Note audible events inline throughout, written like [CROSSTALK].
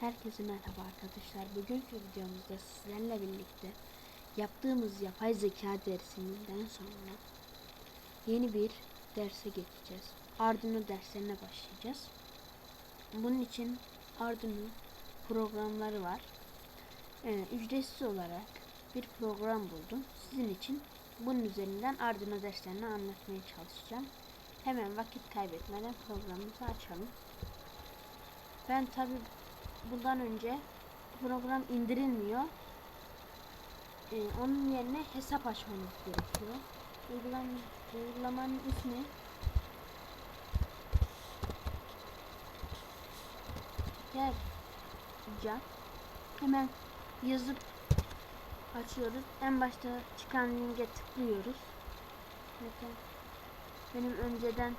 Herkese merhaba arkadaşlar. Bugünkü videomuzda sizlerle birlikte yaptığımız yapay zeka dersinden sonra yeni bir derse geçeceğiz. Arduino derslerine başlayacağız. Bunun için Arduino programları var. Ee, ücretsiz olarak bir program buldum. Sizin için bunun üzerinden Arduino derslerini anlatmaya çalışacağım. Hemen vakit kaybetmeden programımızı açalım. Ben tabi bundan önce program indirilmiyor. Ee, onun yerine hesap açmanız gerekiyor. Uygulam uygulamanın ismi Terca. Hemen yazıp açıyoruz. En başta çıkan linke tıklıyoruz. Bakın benim önceden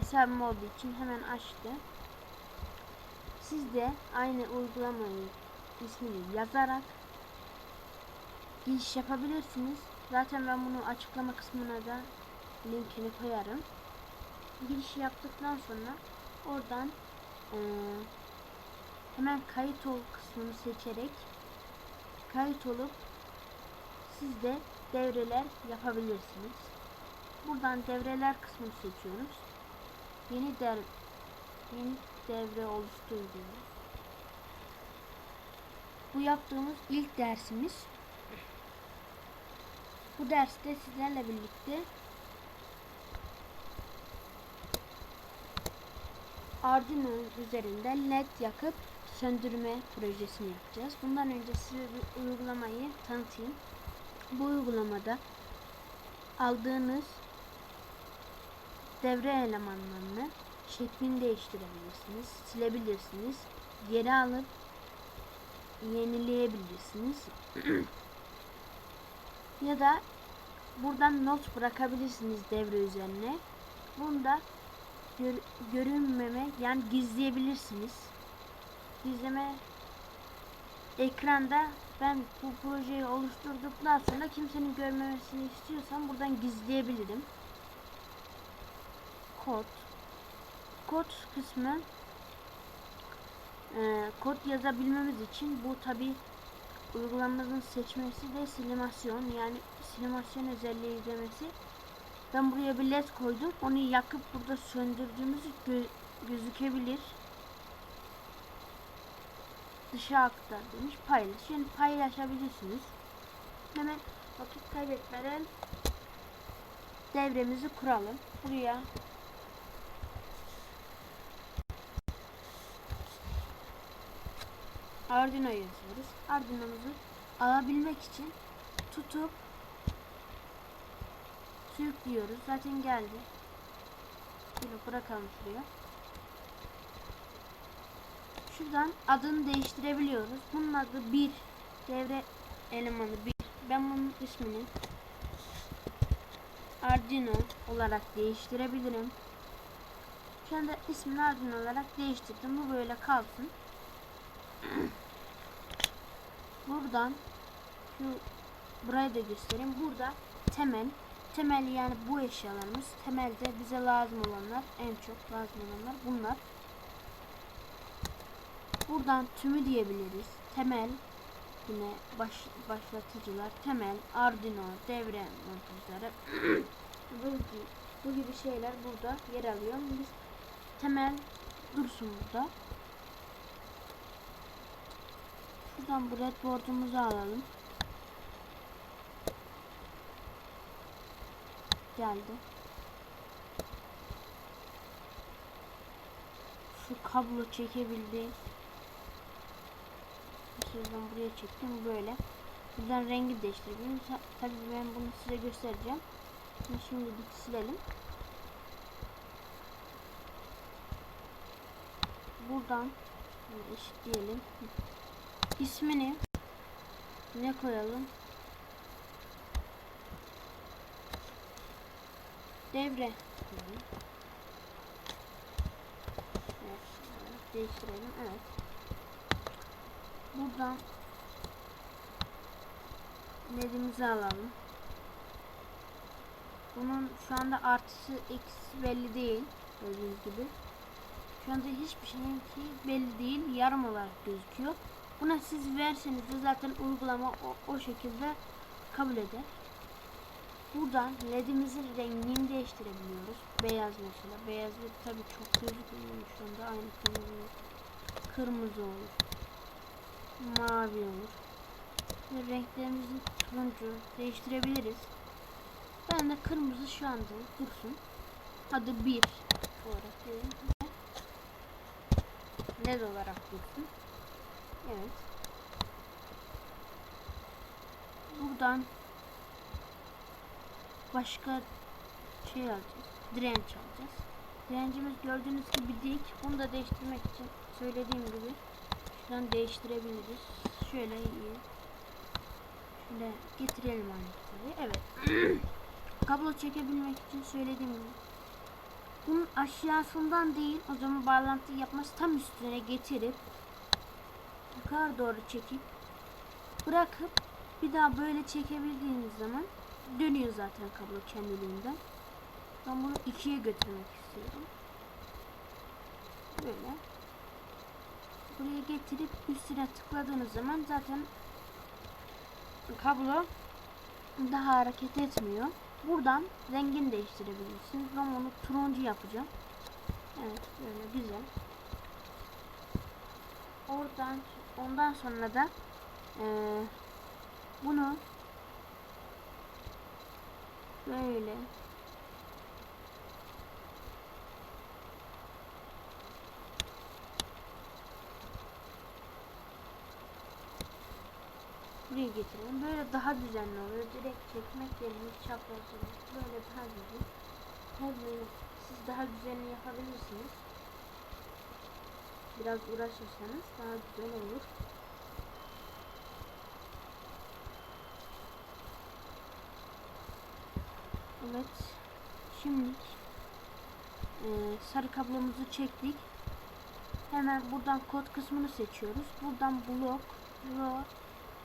hesabım olduğu için hemen açtı. Siz de aynı uygulamayı ismini yazarak giriş yapabilirsiniz. Zaten ben bunu açıklama kısmına da linkini koyarım. Girişi yaptıktan sonra oradan eee, hemen kayıt ol kısmını seçerek kayıt olup siz de devreler yapabilirsiniz. Buradan devreler kısmını seçiyoruz. Yeni der yeni devre oluştur diyoruz. Bu yaptığımız ilk dersimiz. Bu derste sizlerle birlikte Arduino üzerinde led yakıp söndürme projesini yapacağız. Bundan önce size bir uygulamayı tanıtayım. Bu uygulamada aldığınız devre elemanlarını şeklini değiştirebilirsiniz, silebilirsiniz, geri alıp yenileyebilirsiniz. [CLEARS THROAT] ya da buradan not bırakabilirsiniz devre üzerine. Bunda gör, görünmeme yani gizleyebilirsiniz. Gizleme ekranda ben bu projeyi oluşturduktan sonra kimsenin görmemesini istiyorsam buradan gizleyebilirim. Kod kod kısmı e, kod yazabilmemiz için bu tabi uygulamamızın seçmesi de silimasyon yani silimasyon özelliği izlemesi. Ben buraya bir led koydum. Onu yakıp burada söndürdüğümüz gö gözükebilir. Dışa aktar demiş. Paylaş. Yani paylaşabilirsiniz. Hemen vakit kaybetmeden devremizi kuralım. Buraya Arduino yazıyoruz. Arduino'muzu alabilmek için tutup sürüklüyoruz. Zaten geldi. Şöyle bırakalım şuraya. Şuradan adını değiştirebiliyoruz. Bunun adı bir devre elemanı bir. Ben bunun ismini Arduino olarak değiştirebilirim. Şu anda ismini Arduino olarak değiştirdim. Bu böyle kalsın. Buradan şu burayı da göstereyim. Burada temel temel yani bu eşyalarımız temelde bize lazım olanlar en çok lazım olanlar bunlar. Buradan tümü diyebiliriz. Temel yine baş, başlatıcılar, temel, Arduino, devre montajları [CLEARS THROAT] bu, gibi, bu gibi şeyler burada yer alıyor. Biz temel dursun burada. Şuradan bu redboard'umuzu alalım. Geldi. Şu kablo çekebildi. Şuradan buraya çektim böyle. Buradan rengi değiştirebilirim. Tabii ben bunu size göstereceğim. Şimdi bir silelim. Buradan eşitleyelim. İsmini ne koyalım? Devre. Evet, evet, değiştirelim. Evet. Buradan ledimizi alalım. Bunun şu anda artısı eksisi belli değil. Gördüğünüz gibi. Şu anda hiçbir şeyin ki belli değil. Yarım olarak gözüküyor. Buna siz verseniz de zaten uygulama o, o şekilde kabul eder. Buradan ledimizin rengini değiştirebiliyoruz. Beyaz mesela. Beyaz ve tabii çok gözükmüyor şu anda. Aynı kırmızı, kırmızı olur. Mavi olur. Ve renklerimizi turuncu değiştirebiliriz. Ben de kırmızı şu anda dursun. Adı 1 olarak diyelim. LED olarak dursun. Evet. Buradan başka şey alacağız. Direnç alacağız. Direncimiz gördüğünüz gibi dik. Bunu da değiştirmek için söylediğim gibi şuradan değiştirebiliriz. Şöyle iyi. Şöyle getirelim anahtarı. Evet. [CLEARS THROAT] Kablo çekebilmek için söylediğim gibi. Bunun aşağısından değil o zaman bağlantı yapmaz tam üstüne getirip yukarı doğru çekip bırakıp bir daha böyle çekebildiğiniz zaman dönüyor zaten kablo kendiliğinden. Ben bunu ikiye götürmek istiyorum. Böyle. Buraya getirip üstüne tıkladığınız zaman zaten kablo daha hareket etmiyor. Buradan rengini değiştirebilirsiniz. Ben onu turuncu yapacağım. Evet böyle güzel. Oradan ondan sonra da eee, bunu böyle buraya getirelim. Böyle daha düzenli oluyor. Direkt çekmek yerine çapraz olmak. Böyle daha güzel. Tabii siz daha düzenli yapabilirsiniz. Biraz uğraşırsanız daha güzel olur. Evet. Şimdi eee, sarı kablomuzu çektik. Hemen buradan kod kısmını seçiyoruz. Buradan blok, blok,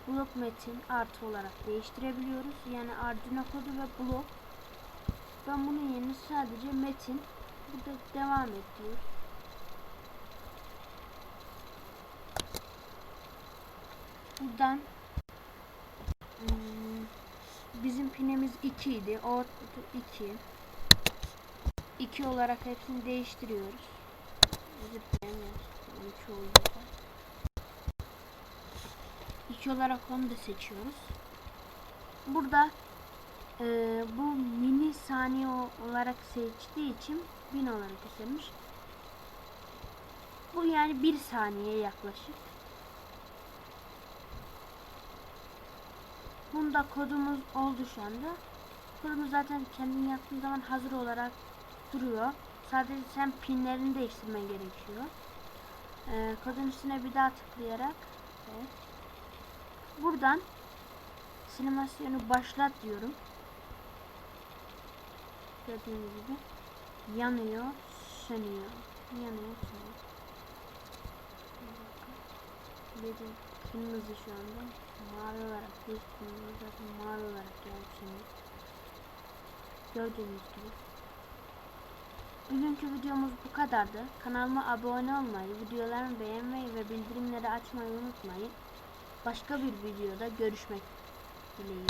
blok metin artı olarak değiştirebiliyoruz. Yani Arduino kodu ve blok. Ben bunun yerine sadece metin burada devam et Buradan hmm, bizim pinimiz 2 idi. Output'u 2. 2 olarak hepsini değiştiriyoruz. 2 olarak onu da seçiyoruz. Burada e, bu mini saniye o- olarak seçtiği için 1000 olarak göstermiş. Bu yani 1 saniye yaklaşık. Bunda kodumuz oldu şu anda. Kodumuz zaten kendin yaptığın zaman hazır olarak duruyor. Sadece sen pinlerini değiştirmen gerekiyor. Ee, kodun üstüne bir daha tıklayarak evet. buradan simülasyonu başlat diyorum. Gördüğünüz gibi yanıyor, sönüyor. Yanıyor, sönüyor. Dedim kırmızı şu anda. Mavi olarak gözükmüyor. Zaten mavi olarak geldi şimdi. Gördüğünüz gibi. Bugünkü videomuz bu kadardı. Kanalıma abone olmayı, videolarımı beğenmeyi ve bildirimleri açmayı unutmayın. Başka bir videoda görüşmek dileğiyle.